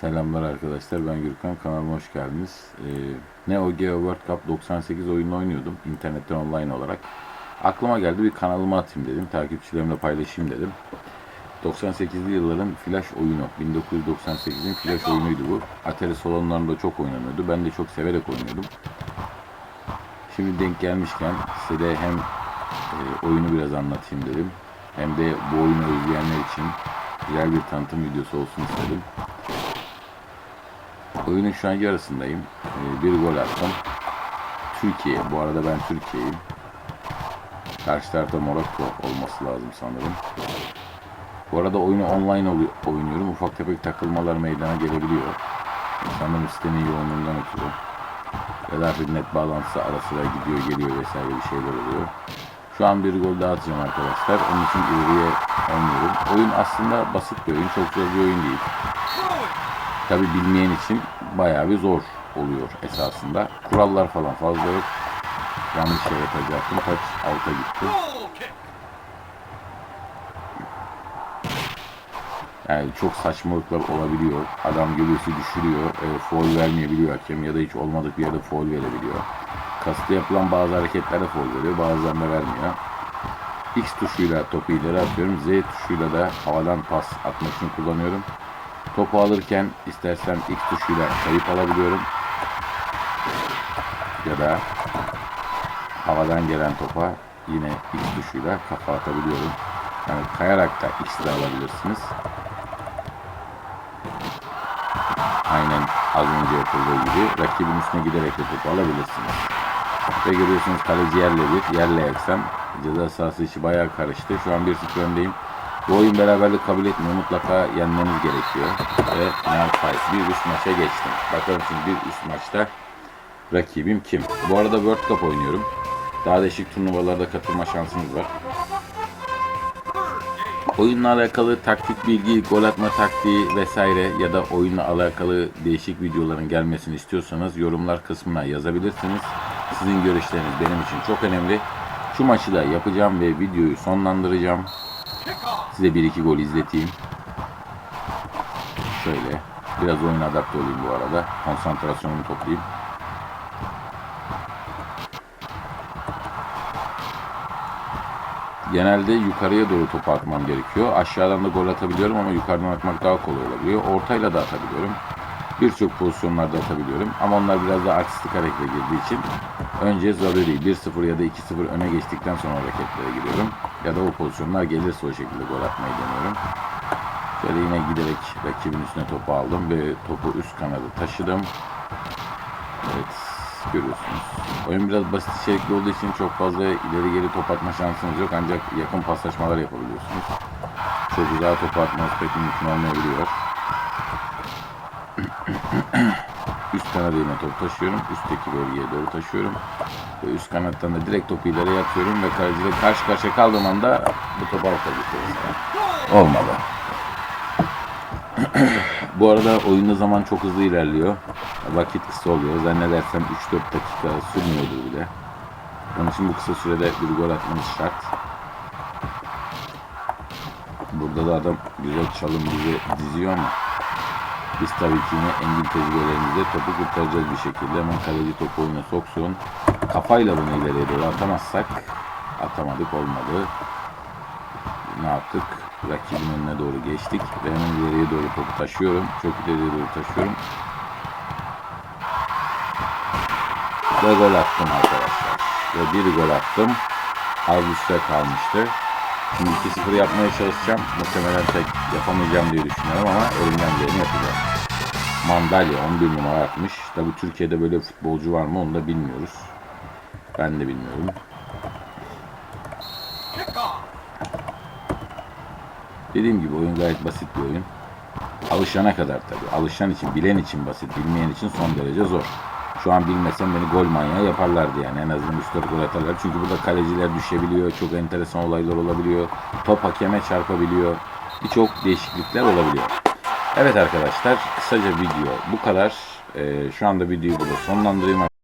Selamlar arkadaşlar ben Gürkan kanalıma hoş geldiniz. Ee, Neo Geo World Cup 98 oyununu oynuyordum internetten online olarak. Aklıma geldi bir kanalıma atayım dedim. Takipçilerimle paylaşayım dedim. 98'li yılların flash oyunu. 1998'in flash oyunuydu bu. Atari salonlarında çok oynanıyordu. Ben de çok severek oynuyordum. Şimdi denk gelmişken size hem e, oyunu biraz anlatayım dedim. Hem de bu oyunu özleyenler için güzel bir tanıtım videosu olsun istedim. Oyunun şu an yarısındayım. Ee, bir gol attım. Türkiye. Bu arada ben Türkiye'yim. Karşı tarafta Morocco olması lazım sanırım. Bu arada oyunu online oynuyorum. Ufak tefek takılmalar meydana gelebiliyor. Sanırım sitenin yoğunluğundan ötürü. Ya da bir net bağlantısı ara sıra gidiyor geliyor vesaire bir şeyler oluyor. Şu an bir gol daha atacağım arkadaşlar. Onun için ileriye oynuyorum. Oyun aslında basit bir oyun. Çok zor bir oyun değil. Tabi bilmeyen için bayağı bir zor oluyor esasında. Kurallar falan fazla yok. Yanlış yere atacaktım. Taç alta gitti. Yani çok saçmalıklar olabiliyor. Adam geliyorsa düşürüyor. E, foul vermeyebiliyor hakem ya da hiç olmadık bir yerde foul verebiliyor. Kastı yapılan bazı hareketlere foul veriyor. Bazılarında vermiyor. X tuşuyla topu ileri atıyorum. Z tuşuyla da havadan pas atmak için kullanıyorum. Topu alırken istersem X tuşuyla kayıp alabiliyorum. Ya da havadan gelen topa yine X tuşuyla kafa atabiliyorum. Yani kayarak da X ile alabilirsiniz. Aynen az önce yapıldığı gibi rakibin üstüne giderek de topu alabilirsiniz. Ve görüyorsunuz kaleci yerle bir, yerle eksem. Ceza sahası içi bayağı karıştı. Şu an 1-0 öndeyim. Bu oyun beraberlik kabul etmiyor. Mutlaka yenmeniz gerekiyor. Ve final fight. Bir üst maça geçtim. Bakalım şimdi bir üst maçta rakibim kim? Bu arada World Cup oynuyorum. Daha değişik turnuvalarda katılma şansınız var. Oyunla alakalı taktik bilgi, gol atma taktiği vesaire ya da oyunla alakalı değişik videoların gelmesini istiyorsanız yorumlar kısmına yazabilirsiniz. Sizin görüşleriniz benim için çok önemli. Şu maçı da yapacağım ve videoyu sonlandıracağım. Size bir iki gol izleteyim. Şöyle. Biraz oyuna adapte olayım bu arada. Konsantrasyonumu toplayayım. Genelde yukarıya doğru topu atmam gerekiyor. Aşağıdan da gol atabiliyorum ama yukarıdan atmak daha kolay olabiliyor. Ortayla da atabiliyorum. Birçok pozisyonlarda atabiliyorum. Ama onlar biraz daha artistik harekete girdiği için önce zaruri 1-0 ya da 2-0 öne geçtikten sonra hareketlere giriyorum. Ya da o pozisyonlar gelirse o şekilde gol atmayı deniyorum. Şöyle yine giderek rakibin üstüne topu aldım ve topu üst kanada taşıdım. Evet görüyorsunuz. Oyun biraz basit içerikli olduğu için çok fazla ileri geri top atma şansınız yok ancak yakın paslaşmalar yapabiliyorsunuz. Çok güzel top atmanız pek mümkün olmayabiliyor. üst kanada yine top taşıyorum. Üstteki bölgeye doğru taşıyorum. Ve üst kanattan da direkt topu ileriye atıyorum ve kaleciyle karşı karşıya kaldığım anda bu topu alta getiriyorum. Olmadı. Bu arada oyunda zaman çok hızlı ilerliyor. Vakit kısa oluyor. Zannedersem 3-4 dakika sürmüyordur bile. Onun için bu kısa sürede bir gol atmanız şart. Burada da adam güzel çalım bizi diziyor ama biz tabii ki yine engin tecrübelerimizle topu kurtaracağız bir şekilde. Hemen kaleci topu oyuna soksun. Kafayla bunu ileriye doğru atamazsak atamadık olmadı. Ne yaptık? Rakibin önüne doğru geçtik ve hemen ileriye doğru topu taşıyorum. Çok ileriye doğru taşıyorum. Ve gol attım arkadaşlar. Ve bir gol attım. Az üstte kalmıştı. Şimdi 2-0 yapmaya çalışacağım. Muhtemelen tek yapamayacağım diye düşünüyorum ama elimden geleni yapacağım. Mandalya 11 numara atmış. Tabi Türkiye'de böyle futbolcu var mı onu da bilmiyoruz. Ben de bilmiyorum. Dediğim gibi oyun gayet basit bir oyun. Alışana kadar tabi. Alışan için, bilen için basit, bilmeyen için son derece zor. Şu an bilmesem beni gol manyağı yaparlardı yani. En azından 3-4 gol atarlar. Çünkü burada kaleciler düşebiliyor. Çok enteresan olaylar olabiliyor. Top hakeme çarpabiliyor. Birçok değişiklikler olabiliyor. Evet arkadaşlar kısaca video bu kadar. Ee, şu anda videoyu burada sonlandırayım.